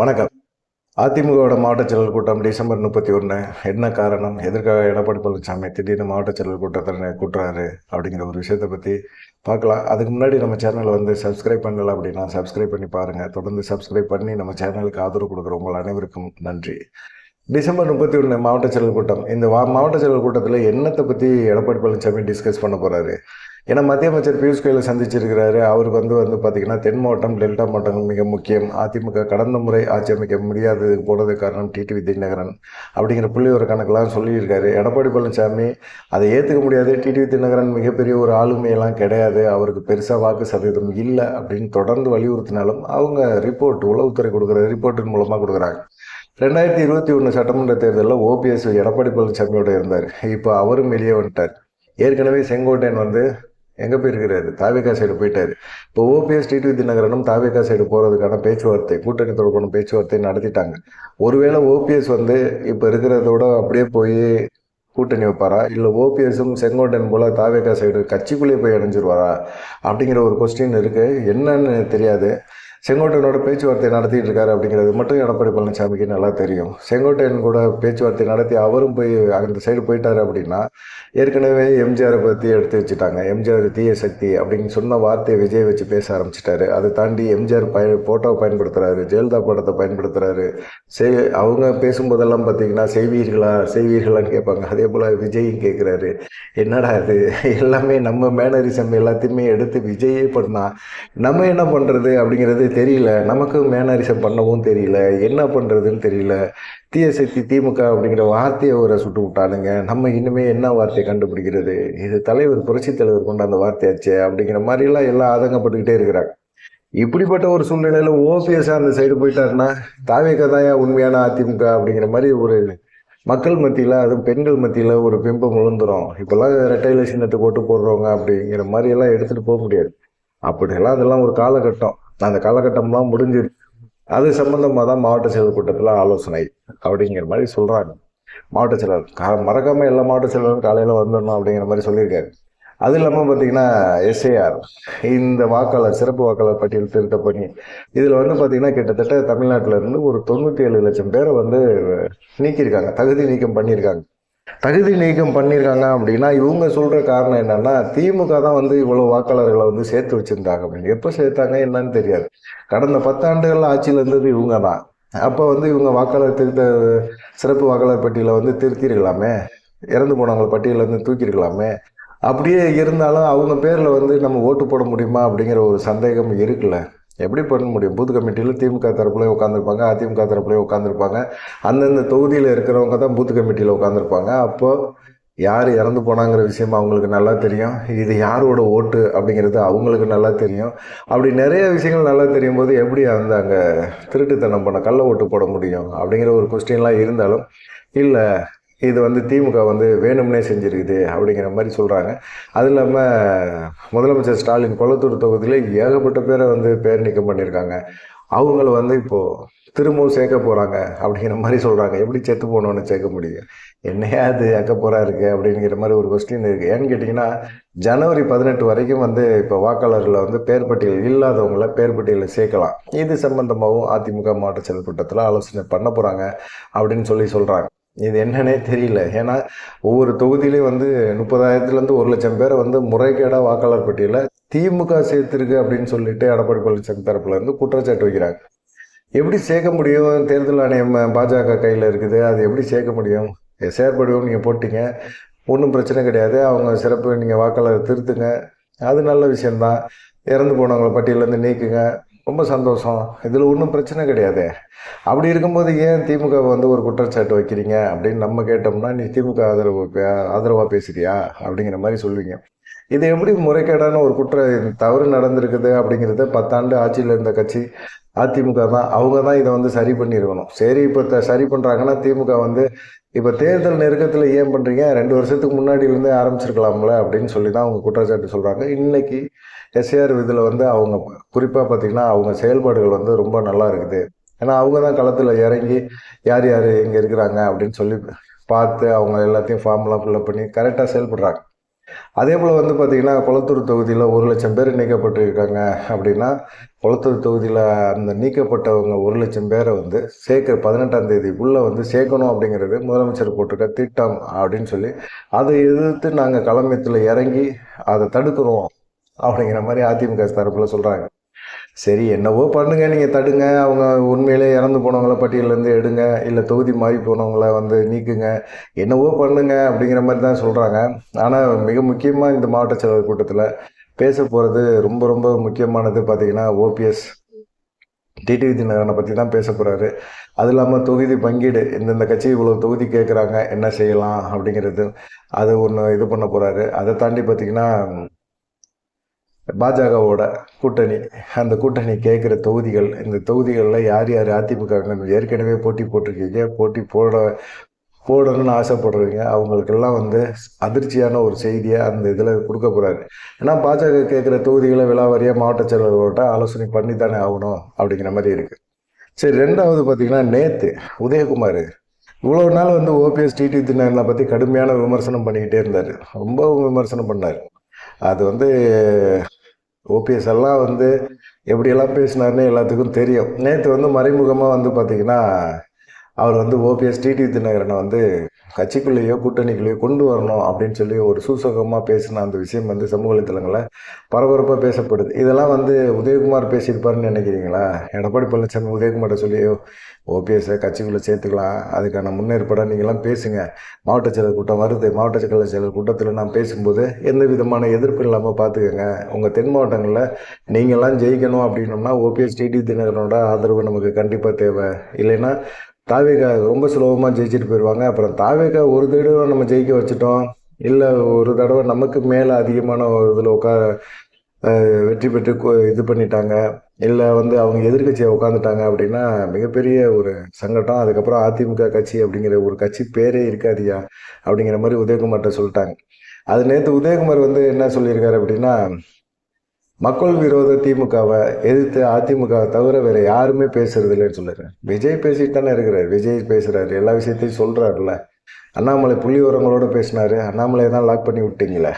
வணக்கம். அதிமுகவோட மாவட்ட செயலர் கூட்டம் டிசம்பர் முப்பத்தி ஒன்று என்ன காரணம்? எதற்காக எடப்பாடி பழனிசாமி திடீர்னு மாவட்ட செயலர் கூட்டத்தில் கூட்டுறாரு அப்படிங்கிற ஒரு விஷயத்தை பற்றி பார்க்கலாம். அதுக்கு முன்னாடி நம்ம சேனலை வந்து சப்ஸ்கிரைப் பண்ணல அப்படின்னா சப்ஸ்கிரைப் பண்ணி பாருங்கள் தொடர்ந்து சப்ஸ்கிரைப் பண்ணி நம்ம சேனலுக்கு ஆதரவு கொடுக்குற உங்கள் அனைவருக்கும் நன்றி. டிசம்பர் முப்பத்தி ஒன்று மாவட்ட செயலர் கூட்டம். இந்த மாவட்ட செயலர் கூட்டத்தில் என்னத்தை பற்றி எடப்பாடி பழனிசாமி டிஸ்கஸ் பண்ண போகிறாரு ஏன்னா மத்திய அமைச்சர் பியூஷ் கோயிலை சந்திச்சிருக்கிறாரு. அவருக்கு வந்து வந்து பார்த்திங்கன்னா தென் மாவட்டம் டெல்டா மாவட்டங்கள் மிக முக்கியம். அதிமுக கடந்த முறை ஆட்சி அமைக்க முடியாதது போனது காரணம் டிடி வித்யநகரன் அப்படிங்கிற புள்ளி ஒரு கணக்கெலாம் சொல்லியிருக்காரு. எடப்பாடி பழனிசாமி அதை ஏற்றுக்க முடியாது. டிடி வித்யநகரன் மிகப்பெரிய ஒரு ஆளுமையெல்லாம் கிடையாது. அவருக்கு பெருசாக வாக்கு சதவீதம் இல்லை அப்படின்னு தொடர்ந்து வலியுறுத்தினாலும் அவங்க ரிப்போர்ட் உளவுத்துறை கொடுக்குற ரிப்போர்ட்டின் மூலமாக கொடுக்குறாங்க. ரெண்டாயிரத்தி இருபத்தி ஒன்று சட்டமன்ற தேர்தலில் ஓபிஎஸ் எடப்பாடி பழனிசாமியோட இருந்தார். இப்போ அவரும் வெளியே வந்துட்டார். ஏற்கனவே செங்கோட்டையன் வந்து எங்கே போயிருக்கிறாரு? தாவேக்கா சைடு போயிட்டார். இப்போ ஓபிஎஸ் டிடிவி தினகரனும் தாவேக்கா சைடு போகிறதுக்கான பேச்சுவார்த்தை கூட்டணி தொடர்பான பேச்சுவார்த்தை நடத்திட்டாங்க. ஒருவேளை ஓபிஎஸ் வந்து இப்போ இருக்கிறதோட அப்படியே போய் கூட்டணி வைப்பாரா? இல்லை ஓபிஎஸும் செங்கோட்டன் போல் தாவேக்கா சைடு கட்சிக்குள்ளேயே போய் இணைஞ்சிருவாரா? அப்படிங்கிற ஒரு கொஸ்டின் இருக்குது என்னன்னு தெரியாது. செங்கோட்டையனோட பேச்சுவார்த்தை நடத்திட்டு இருக்காரு அப்படிங்கிறது மட்டும் எடப்பாடி பழனிசாமிக்கு நல்லா தெரியும். செங்கோட்டையன் கூட பேச்சுவார்த்தை நடத்தி அவரும் போய் அந்த சைடு போயிட்டாரு அப்படின்னா ஏற்கனவே எம்ஜிஆரை பற்றி எடுத்து வச்சுட்டாங்க. எம்ஜிஆர் தீய சக்தி அப்படின்னு சொன்ன வார்த்தையை விஜய் வச்சு பேச ஆரம்பிச்சிட்டாரு. அதை தாண்டி எம்ஜிஆர் பய ஃபோட்டோவை பயன்படுத்துகிறாரு ஜெயலலிதா படத்தை பயன்படுத்துகிறாரு செய் அவங்க பேசும்போதெல்லாம் பார்த்தீங்கன்னா செய்வீர்களா செய்வீர்களான்னு கேட்பாங்க. அதே போல் விஜயும் கேட்குறாரு என்னடா இது? எல்லாமே நம்ம மேனரிசம் எல்லாத்தையுமே எடுத்து விஜயே பண்ணால் நம்ம என்ன பண்ணுறது அப்படிங்கிறது தெரியல. நமக்கு மேனரிசம் பண்ணவும் தெரியல. என்ன பண்ணுறதுன்னு தெரியல. தீய சக்தி திமுக அப்படிங்கிற வார்த்தையை ஒரு சுட்டு விட்டானுங்க. நம்ம இனிமே என்ன வார்த்தையை கண்டுபிடிக்கிறது? இது தலைவர் புரட்சி தலைவர் கொண்டு அந்த வார்த்தையாச்சே அப்படிங்கிற மாதிரிலாம் எல்லாம் ஆதங்கப்பட்டுக்கிட்டே இருக்கிறாங்க. இப்படிப்பட்ட ஒரு சூழ்நிலையில் ஓபிஎஸ் அந்த சைடு போயிட்டாருன்னா தாவே கதாயா உண்மையான அதிமுக அப்படிங்கிற மாதிரி ஒரு மக்கள் மத்தியில் அதுவும் பெண்கள் மத்தியில் ஒரு பிம்பம் விழுந்துடும் இப்போல்லாம் ரெட்டையில சின்னத்துக்கு ஓட்டு போடுறவங்க அப்படிங்கிற மாதிரி எல்லாம் எடுத்துகிட்டு போக முடியாது. அப்படியெல்லாம் அதெல்லாம் ஒரு காலகட்டம். அந்த காலகட்டம்லாம் முடிஞ்சிருச்சு அது சம்பந்தமாக தான் மாவட்ட செயலர் கூட்டத்தில் ஆலோசனை அப்படிங்கிற மாதிரி சொல்கிறாங்க மாவட்ட செயலர் கா மறக்காமல் எல்லா மாவட்ட செயலரும் காலையில் வந்துடணும் அப்படிங்கிற மாதிரி சொல்லியிருக்காரு. அது இல்லாமல் பார்த்தீங்கன்னா எஸ்ஏஆர் இந்த வாக்காளர் சிறப்பு வாக்காளர் பட்டியல் திருத்த பணி இதில் வந்து பார்த்தீங்கன்னா கிட்டத்தட்ட தமிழ்நாட்டில் இருந்து ஒரு தொண்ணூற்றி ஏழு லட்சம் பேரை வந்து நீக்கியிருக்காங்க தகுதி நீக்கம் பண்ணியிருக்காங்க. தகுதி நீக்கம் பண்ணியிருக்காங்க அப்படின்னா இவங்க சொல்கிற காரணம் என்னென்னா திமுக தான் வந்து இவ்வளோ வாக்காளர்களை வந்து சேர்த்து வச்சுருந்தாங்க அப்படின்னு. எப்போ சேர்த்தாங்க என்னன்னு தெரியாது. கடந்த பத்தாண்டுகளில் ஆட்சியில் இருந்தது இவங்க தான். அப்போ வந்து இவங்க வாக்காளர் திருத்த சிறப்பு வாக்காளர் பட்டியலை வந்து திருத்திருக்கலாமே. இறந்து போனவங்க பட்டியலில் வந்து தூக்கியிருக்கலாமே அப்படியே இருந்தாலும் அவங்க பேரில் வந்து நம்ம ஓட்டு போட முடியுமா அப்படிங்கிற ஒரு சந்தேகம் இருக்குல்ல. எப்படி பண்ண முடியும்? பூத் கமிட்டியில் திமுக தரப்புலேயே உட்காந்துருப்பாங்க அதிமுக தரப்புலேயே உட்காந்துருப்பாங்க அந்தந்த தொகுதியில் இருக்கிறவங்க தான் பூத் கமிட்டியில் உட்காந்துருப்பாங்க அப்போது யார் இறந்து போனாங்கிற விஷயம் அவங்களுக்கு நல்லா தெரியும். இது யாரோட ஓட்டு அப்படிங்கிறது அவங்களுக்கு நல்லா தெரியும். அப்படி நிறைய விஷயங்கள் நல்லா தெரியும் போது எப்படி அந்த அங்கே திருட்டுத்தனம் பண்ண கள்ள ஓட்டு போட முடியும் அப்படிங்கிற ஒரு கொஸ்டின்லாம் இருந்தாலும் இல்லை இது வந்து திமுக வந்து வேணும்னே செஞ்சுருக்குது அப்படிங்கிற மாதிரி சொல்கிறாங்க அது இல்லாமல் முதலமைச்சர் ஸ்டாலின் கொளத்தூர் தொகுதியில் ஏகப்பட்ட பேரை வந்து பேர் நீக்கம் பண்ணியிருக்காங்க அவங்கள வந்து இப்போது திரும்பவும் சேர்க்க போகிறாங்க அப்படிங்கிற மாதிரி சொல்கிறாங்க எப்படி செத்து போகணுன்னு சேர்க்க முடியும்? என்னையா அது அக்கப்போராக இருக்குது அப்படிங்கிற மாதிரி ஒரு கொஸ்டின் இருக்குது ஏன்னு கேட்டிங்கன்னா ஜனவரி பதினெட்டு வரைக்கும் வந்து இப்போ வாக்காளர்களை வந்து பேர் பட்டியல் இல்லாதவங்கள பேர் பட்டியலில் சேர்க்கலாம். இது சம்பந்தமாகவும் அதிமுக மாவட்ட செயல் கூட்டத்தில் ஆலோசனை பண்ண போகிறாங்க அப்படின்னு சொல்லி சொல்கிறாங்க இது என்னன்னே தெரியல. ஏன்னா ஒவ்வொரு தொகுதியிலையும் வந்து முப்பதாயிரத்துலேருந்து ஒரு லட்சம் பேரை வந்து முறைகேடாக வாக்காளர் பட்டியலில் திமுக சேர்த்துருக்கு அப்படின்னு சொல்லிட்டு எடப்பாடி பழனிசாமி தரப்புலேருந்து குற்றச்சாட்டு வைக்கிறாங்க. எப்படி சேர்க்க முடியும்? தேர்தல் ஆணையம் பாஜக கையில் இருக்குது. அது எப்படி சேர்க்க முடியும்? செயற்படுவோம் நீங்கள் போட்டிங்க. ஒன்றும் பிரச்சனை கிடையாது. அவங்க சிறப்பு நீங்கள் வாக்காளர் திருத்துங்க. அது நல்ல விஷயந்தான் இறந்து போனவங்களை பட்டியலேருந்து நீக்குங்க. ரொம்ப சந்தோஷம். இதில் ஒன்றும் பிரச்சனை கிடையாது. அப்படி இருக்கும்போது ஏன் திமுக வந்து ஒரு குற்றச்சாட்டு வைக்கிறீங்க? அப்படின்னு நம்ம கேட்டோம்னா நீ திமுக ஆதரவு ஆதரவாக பேசுறியா? அப்படிங்கிற மாதிரி சொல்லுவீங்க. இது எப்படி முறைகேடான ஒரு குற்ற தவறு நடந்திருக்குது அப்படிங்கிறத பத்தாண்டு ஆட்சியில் இருந்த கட்சி அதிமுக தான். அவங்க தான் இதை வந்து சரி பண்ணியிருக்கணும். சரி இப்போ த சரி பண்ணுறாங்கன்னா திமுக வந்து இப்போ தேர்தல் நெருக்கத்தில் ஏன் பண்ணுறீங்க ரெண்டு வருஷத்துக்கு முன்னாடியிலேருந்தே ஆரம்பிச்சிருக்கலாம்ல அப்படின்னு சொல்லி தான் அவங்க குற்றச்சாட்டு சொல்கிறாங்க இன்னைக்கு எஸ்ஏஆர் இதில் வந்து அவங்க குறிப்பாக பார்த்திங்கன்னா அவங்க செயல்பாடுகள் வந்து ரொம்ப நல்லா இருக்குது. ஏன்னா அவங்க தான் களத்தில் இறங்கி யார் யார் இங்கே இருக்கிறாங்க அப்படின்னு சொல்லி பார்த்து அவங்க எல்லாத்தையும் ஃபார்ம்லாம் ஃபில்அப் பண்ணி கரெக்டாக செயல்படுறாங்க. அதே போல் வந்து பார்த்திங்கன்னா குளத்தூர் தொகுதியில் ஒரு லட்சம் பேர் நீக்கப்பட்டிருக்காங்க அப்படின்னா குளத்தூர் தொகுதியில் அந்த நீக்கப்பட்டவங்க ஒரு லட்சம் பேரை வந்து சேர்க்க பதினெட்டாம் தேதிக்குள்ளே வந்து சேர்க்கணும் அப்படிங்கிறது முதலமைச்சர் போட்டிருக்க திட்டம் அப்படின்னு சொல்லி அதை எதிர்த்து நாங்கள் களமயத்தில் இறங்கி அதை தடுக்கிறோம் அப்படிங்கிற மாதிரி அதிமுக தரப்பில் சொல்கிறாங்க சரி என்னவோ பண்ணுங்க நீங்கள் தடுங்க. அவங்க உண்மையிலே இறந்து போனவங்கள பட்டியலேருந்து எடுங்க. இல்லை தொகுதி மாறி போனவங்கள வந்து நீக்குங்க. என்னவோ பண்ணுங்க அப்படிங்கிற மாதிரி தான் சொல்கிறாங்க ஆனால் மிக முக்கியமாக இந்த மாவட்ட செயலர் கூட்டத்தில் பேச போகிறது ரொம்ப ரொம்ப முக்கியமானது பார்த்தீங்கன்னா ஓபிஎஸ் டிடிவி தினகரனை பற்றி தான் பேச போகிறாரு அது இல்லாமல் தொகுதி பங்கீடு இந்தந்த கட்சி இவ்வளோ தொகுதி கேட்குறாங்க என்ன செய்யலாம் அப்படிங்கிறது அது ஒன்று இது பண்ண போகிறாரு அதை தாண்டி பார்த்தீங்கன்னா பாஜகவோட கூட்டணி அந்த கூட்டணி கேட்குற தொகுதிகள் இந்த தொகுதிகளில் யார் யார் அதிமுக ஏற்கனவே போட்டி போட்டிருக்கீங்க போட்டி போட போடணும்னு ஆசைப்படுறவங்க அவங்களுக்கெல்லாம் வந்து அதிர்ச்சியான ஒரு செய்தியை அந்த இதில் கொடுக்க போகிறாரு ஏன்னா பாஜக கேட்குற தொகுதிகளை விலாவாரியாக மாவட்ட செயலர்களோட ஆலோசனை பண்ணி தானே ஆகணும் அப்படிங்கிற மாதிரி இருக்குது சரி ரெண்டாவது பார்த்திங்கன்னா நேற்று உதயகுமார் இவ்வளோ நாள் வந்து ஓபிஎஸ் டிடி தினகரனை பற்றி கடுமையான விமர்சனம் பண்ணிக்கிட்டே இருந்தார். ரொம்ப விமர்சனம் பண்ணார். அது வந்து ஓபிஎஸ் எல்லாம் வந்து எப்படியெல்லாம் பேசினார்னு எல்லாத்துக்கும் தெரியும். நேற்று வந்து மறைமுகமாக வந்து பார்த்திங்கன்னா அவர் வந்து ஓபிஎஸ் டிடி தினகரனை வந்து கட்சிக்குள்ளேயோ கூட்டணிக்குள்ளேயோ கொண்டு வரணும் அப்படின்னு சொல்லி ஒரு சூசகமாக பேசின அந்த விஷயம் வந்து சமூக வலைத்தளங்களில் பரபரப்பாக பேசப்படுது. இதெல்லாம் வந்து உதயகுமார் பேசியிருப்பாருன்னு நினைக்கிறீங்களா? எடப்பாடி பழனிசாமி உதயகுமார்கிட்ட சொல்லியோ ஓபிஎஸ்ஸை கட்சிக்குள்ளே சேர்த்துக்கலாம். அதுக்கான முன்னேற்பாடாக நீங்களாம் பேசுங்க. மாவட்ட செயலர் கூட்டம் வருது. மாவட்ட செயலர் செயலர் கூட்டத்தில் நான் பேசும்போது எந்த விதமான எதிர்ப்பு இல்லாமல் பார்த்துக்கோங்க. உங்கள் தென் மாவட்டங்களில் நீங்களாம் ஜெயிக்கணும் அப்படின்னோம்னா ஓபிஎஸ் டிடி தினகரனோட ஆதரவு நமக்கு கண்டிப்பாக தேவை. இல்லைன்னா தாவேகா ரொம்ப சுலபமாக ஜெயிச்சுட்டு போயிடுவாங்க அப்புறம் தாவேகா ஒரு தடவை நம்ம ஜெயிக்க வச்சுட்டோம். இல்லை ஒரு தடவை நமக்கு மேலே அதிகமான இதில் உட்கா வெற்றி பெற்று இது பண்ணிட்டாங்க. இல்லை வந்து அவங்க எதிர்க்கட்சியை உட்காந்துட்டாங்க அப்படின்னா மிகப்பெரிய ஒரு சங்கடம். அதுக்கப்புறம் அதிமுக கட்சி அப்படிங்கிற ஒரு கட்சி பேரே இருக்காதியா அப்படிங்கிற மாதிரி உதயகுமார்கிட்ட சொல்லிட்டாங்க. அது நேற்று உதயகுமார் வந்து என்ன சொல்லியிருக்காரு அப்படின்னா மக்கள் விரோத திமுகவை எதிர்த்து அதிமுகவை தவிர வேற யாருமே பேசுறது இல்லைன்னு சொல்லிடுறேன் விஜய் பேசிட்டு தானே இருக்கிறார். விஜய் பேசுறாரு. எல்லா விஷயத்தையும் சொல்றாருல்ல. அண்ணாமலை புள்ளி உரங்களோட பேசினாரு. அண்ணாமலையை தான் லாக் பண்ணி விட்டீங்களே.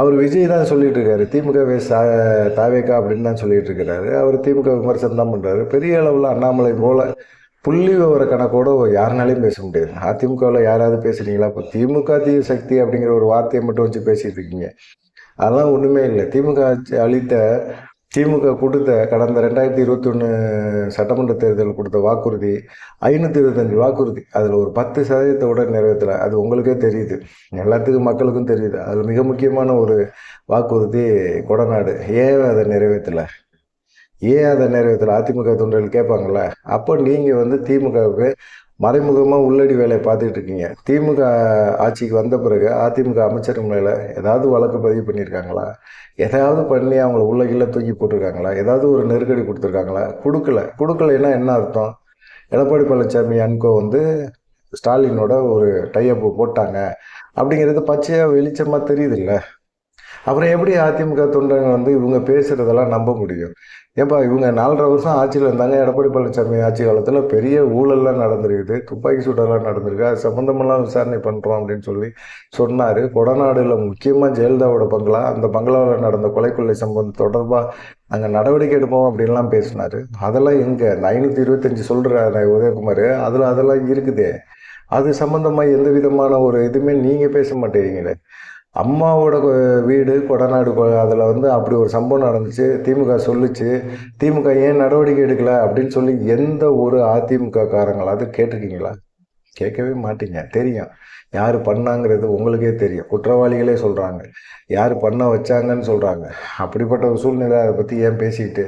அவர் விஜய் தான் சொல்லிட்டு இருக்காரு. திமுக தாவேக்கா அப்படின்னு தான் சொல்லிட்டு இருக்கிறாரு. அவர் திமுக விமர்சனம் தான் பண்றாரு. பெரிய அளவில் அண்ணாமலை போல புள்ளி விவர கணக்கோட யாருனாலையும் பேச முடியாது. அதிமுகவில் யாராவது பேசுறீங்களா இப்போ திமுக தீய சக்தி அப்படிங்கிற ஒரு வார்த்தையை மட்டும் வச்சு பேசிட்டு இருக்கீங்க. அதெல்லாம் ஒன்றுமே இல்லை. திமுக அளித்த திமுக கொடுத்த கடந்த ரெண்டாயிரத்தி இருபத்தி ஒன்று சட்டமன்ற தேர்தலில் கொடுத்த வாக்குறுதி ஐநூற்றி இருபத்தஞ்சி வாக்குறுதி. அதில் ஒரு பத்து சதவீதத்தை கூட நிறைவேற்றலை. அது உங்களுக்கே தெரியுது. எல்லாத்துக்கும் மக்களுக்கும் தெரியுது. அதில் மிக முக்கியமான ஒரு வாக்குறுதி கொடநாடு. ஏன் அதை நிறைவேற்றலை? ஏன் அதை நிறைவேற்றலை? அதிமுக தொண்டர்கள் கேட்பாங்கள்ல அப்போ நீங்கள் வந்து திமுகவுக்கு மறைமுகமாக உள்ளடி வேலையை பார்த்துட்டு இருக்கீங்க. திமுக ஆட்சிக்கு வந்த பிறகு அதிமுக அமைச்சர் மேலே ஏதாவது வழக்கு பதிவு பண்ணியிருக்காங்களா? எதாவது பண்ணி அவங்கள உள்ள கீழே தூக்கி போட்டிருக்காங்களா? ஏதாவது ஒரு நெருக்கடி கொடுத்துருக்காங்களா? கொடுக்கல. கொடுக்கலைன்னா என்ன அர்த்தம்? எடப்பாடி பழனிசாமி அன்கோ வந்து ஸ்டாலினோட ஒரு டைஅப் போட்டாங்க. அப்படிங்கிறது பச்சையாக வெளிச்சமாக தெரியுது இல்லை அப்புறம் எப்படி அதிமுக தொண்டர்கள் வந்து இவங்க பேசுகிறதெல்லாம் நம்ப முடியும்? ஏன்பா இவங்க நாலரை வருஷம் ஆட்சியில் இருந்தாங்க. எடப்பாடி பழனிசாமி ஆட்சி காலத்தில் பெரிய ஊழல்லாம் நடந்திருக்குது. துப்பாக்கி சூடெல்லாம் நடந்திருக்கு. அது சம்மந்தமெல்லாம் விசாரணை பண்ணுறோம் அப்படின்னு சொல்லி சொன்னார். கொடநாடுல முக்கியமாக ஜெயலலிதாவோட பங்களா அந்த பங்களாவில் நடந்த கொலை கொள்ளை சம்பவம் தொடர்பாக நாங்கள் நடவடிக்கை எடுப்போம் அப்படின்லாம் பேசினார். அதெல்லாம் எங்கே? இந்த ஐநூற்றி இருபத்தஞ்சி சொல்கிறாரு உதயகுமார். அதில் அதெல்லாம் இருக்குதே. அது சம்மந்தமாக எந்த விதமான ஒரு இதுவுமே நீங்கள் பேச மாட்டேங்கிறீங்களே. அம்மாவோட வீடு கொடநாடு அதில் வந்து அப்படி ஒரு சம்பவம் நடந்துச்சு. திமுக சொல்லிச்சு திமுக ஏன் நடவடிக்கை எடுக்கல? அப்படின்னு சொல்லி எந்த ஒரு அதிமுக காரங்களாவது கேட்டிருக்கீங்களா? கேட்கவே மாட்டீங்க. தெரியும். யார் பண்ணாங்கிறது உங்களுக்கே தெரியும். குற்றவாளிகளே சொல்கிறாங்க யார் பண்ண வச்சாங்கன்னு சொல்கிறாங்க அப்படிப்பட்ட ஒரு சூழ்நிலை அதை பற்றி ஏன் பேசிக்கிட்டு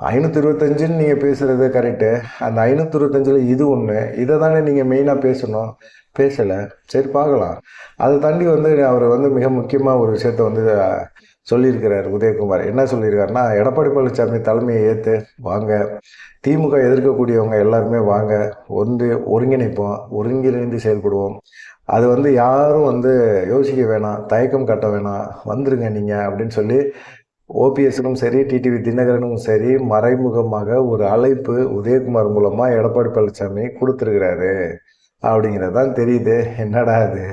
ஐநூற்றி இருபத்தஞ்சுன்னு நீங்கள் பேசுகிறது கரெக்டு அந்த ஐநூற்றி இருபத்தஞ்சில் இது ஒன்று இதை தானே நீங்கள் மெயினாக பேசணும்? பேசலை. சரி பார்க்கலாம். அதை தாண்டி வந்து அவர் வந்து மிக முக்கியமாக ஒரு விஷயத்த வந்து சொல்லியிருக்கிறார் உதயகுமார். என்ன சொல்லியிருக்காருன்னா எடப்பாடி பழனிசாமி தலைமையை ஏற்று வாங்க. திமுக எதிர்க்கக்கூடியவங்க எல்லாருமே வாங்க. ஒன்று ஒருங்கிணைப்போம். ஒருங்கிணைந்து செயல்படுவோம். அது வந்து யாரும் வந்து யோசிக்க வேணாம். தயக்கம் கட்ட வேணாம். வந்துருங்க நீங்கள் அப்படின்னு சொல்லி ஓபிஎஸ்னும் சரி டிடிவி தினகரனும் சரி மறைமுகமாக ஒரு அழைப்பு உதயகுமார் மூலமாக எடப்பாடி பழனிசாமி கொடுத்துருக்கிறாரு. அப்படிங்கிறது தான் தெரியுது. என்னடா அது?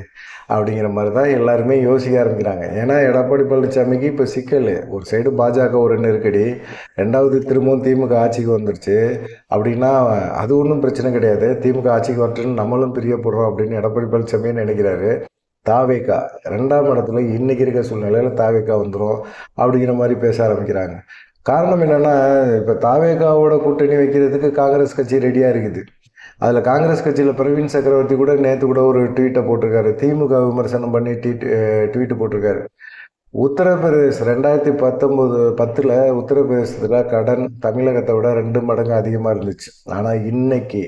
அப்படிங்கிற மாதிரி தான் எல்லாருமே யோசிக்க ஆரம்பிக்கிறாங்க. ஏன்னா எடப்பாடி பழனிசாமிக்கு இப்போ சிக்கல். ஒரு சைடு பாஜக ஒரு நெருக்கடி ரெண்டாவது திரும்பவும் திமுக ஆட்சிக்கு வந்துருச்சு. அப்படின்னா அது ஒன்றும் பிரச்சனை கிடையாது. திமுக ஆட்சிக்கு வரட்டுன்னு நம்மளும் பிரியப்படுறோம் அப்படின்னு எடப்பாடி பழனிசாமியே நினைக்கிறாரு. தாவேக்கா ரெண்டாம் இடத்துல இன்னைக்கு இருக்கிற சூழ்நிலையில் தாவேக்கா வந்துடும் அப்படிங்கிற மாதிரி பேச ஆரம்பிக்கிறாங்க. காரணம் என்னென்னா இப்போ தாவேக்காவோட கூட்டணி வைக்கிறதுக்கு காங்கிரஸ் கட்சி ரெடியாக இருக்குது. அதில் காங்கிரஸ் கட்சியில் பிரவீன் சக்கரவர்த்தி கூட நேற்று கூட ஒரு ட்வீட்டை போட்டிருக்காரு. திமுக விமர்சனம் பண்ணி ட்வீட் ட்வீட்டு போட்டிருக்காரு. உத்தரப்பிரதேஷ் ரெண்டாயிரத்தி பத்தொம்போது பத்தில் உத்தரப்பிரதேசத்தில் கடன் தமிழகத்தை விட ரெண்டு மடங்கு அதிகமாக இருந்துச்சு. ஆனால் இன்னைக்கு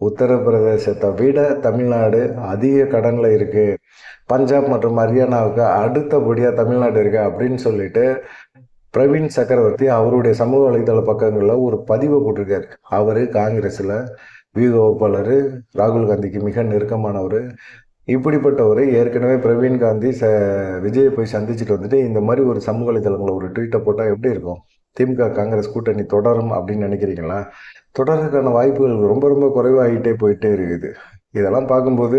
உத்தரப்பிரதேசத்தை விட தமிழ்நாடு அதிக கடனில் இருக்குது பஞ்சாப் மற்றும் ஹரியானாவுக்கு அடுத்தபடியாக தமிழ்நாடு இருக்குது அப்படின்னு சொல்லிட்டு பிரவீன் சக்கரவர்த்தி அவருடைய சமூக வலைதள பக்கங்களில் ஒரு பதிவை போட்டிருக்காரு. அவர் காங்கிரஸில் வியூக வகுப்பாளர் ராகுல் காந்திக்கு மிக நெருக்கமானவர். இப்படிப்பட்டவர் ஏற்கனவே பிரவீன் காந்தி ச விஜயை போய் சந்திச்சுட்டு வந்துட்டு இந்த மாதிரி ஒரு சமூக வலைதளங்களில் ஒரு ட்வீட்டை போட்டால் எப்படி இருக்கும்? திமுக காங்கிரஸ் கூட்டணி தொடரும் அப்படின்னு நினைக்கிறீங்களா? தொடர்றதுக்கான வாய்ப்புகள் ரொம்ப ரொம்ப குறைவாகிட்டே போயிட்டே இருக்குது. இதெல்லாம் பார்க்கும்போது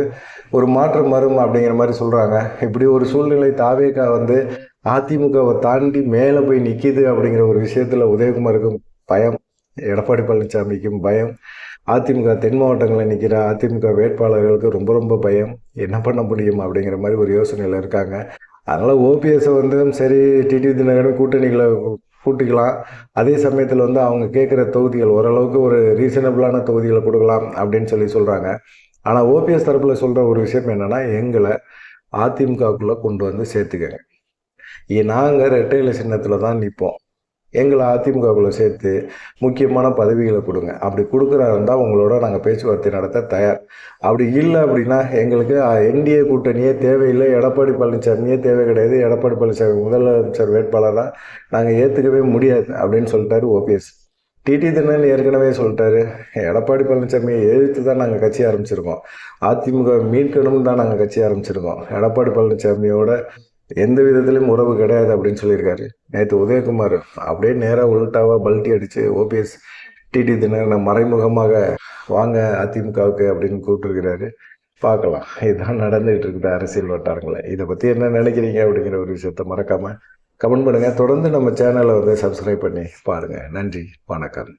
ஒரு மாற்றம் வரும் அப்படிங்கிற மாதிரி சொல்கிறாங்க இப்படி ஒரு சூழ்நிலை தாவேக்கா வந்து அதிமுகவை தாண்டி மேலே போய் நிற்கிது அப்படிங்கிற ஒரு விஷயத்தில் உதயகுமாருக்கும் பயம் எடப்பாடி பழனிசாமிக்கும் பயம். அதிமுக தென் மாவட்டங்களில் நிற்கிற அதிமுக வேட்பாளர்களுக்கு ரொம்ப ரொம்ப பயம். என்ன பண்ண முடியும் அப்படிங்கிற மாதிரி ஒரு யோசனையில் இருக்காங்க. அதனால் ஓபிஎஸை வந்து சரி டிடி தினகரன் கூட்டணிகளை கூட்டிக்கலாம். அதே சமயத்தில் வந்து அவங்க கேட்குற தொகுதிகள் ஓரளவுக்கு ஒரு ரீசனபிளான தொகுதிகளை கொடுக்கலாம் அப்படின்னு சொல்லி சொல்கிறாங்க ஆனால் ஓபிஎஸ் தரப்பில் சொல்கிற ஒரு விஷயம் என்னென்னா எங்களை அதிமுகக்குள்ளே கொண்டு வந்து சேர்த்துக்கங்க. நாங்கள் ரெட்டையில சின்னத்தில் தான் நிற்போம் எங்களை அதிமுகக்குள்ளே சேர்த்து முக்கியமான பதவிகளை கொடுங்க. அப்படி கொடுக்குறா இருந்தால் உங்களோட நாங்கள் பேச்சுவார்த்தை நடத்த தயார். அப்படி இல்லை அப்படின்னா எங்களுக்கு என்டிஏ கூட்டணியே தேவையில்லை. எடப்பாடி பழனிசாமியே தேவை கிடையாது. எடப்பாடி பழனிசாமி முதலமைச்சர் வேட்பாளராக நாங்கள் ஏற்றுக்கவே முடியாது அப்படின்னு சொல்லிட்டாரு ஓபிஎஸ். டிடி தினன் ஏற்கனவே சொல்லிட்டாரு. எடப்பாடி பழனிசாமியை எதிர்த்து தான் நாங்கள் கட்சி ஆரம்பிச்சிருக்கோம். அதிமுக மீட்கணும்னு தான் நாங்கள் கட்சி ஆரம்பிச்சிருக்கோம். எடப்பாடி பழனிசாமியோட எந்த விதத்துலையும் உறவு கிடையாது அப்படின்னு சொல்லியிருக்காரு. நேற்று உதயகுமார் அப்படியே நேராக உள்டாவாக பல்ட்டி அடித்து ஓபிஎஸ் டிடி தினகரனை மறைமுகமாக வாங்க அதிமுகவுக்கு அப்படின்னு கூப்பிட்டுருக்கிறாரு. பார்க்கலாம். இதுதான் நடந்துகிட்டு இருக்குது அரசியல் வட்டாரங்களை இதை பற்றி என்ன நினைக்கிறீங்க அப்படிங்கிற ஒரு விஷயத்த மறக்காமல் கமெண்ட் பண்ணுங்கள் தொடர்ந்து நம்ம சேனலை வந்து சப்ஸ்கிரைப் பண்ணி பாருங்கள் நன்றி. வணக்கம்.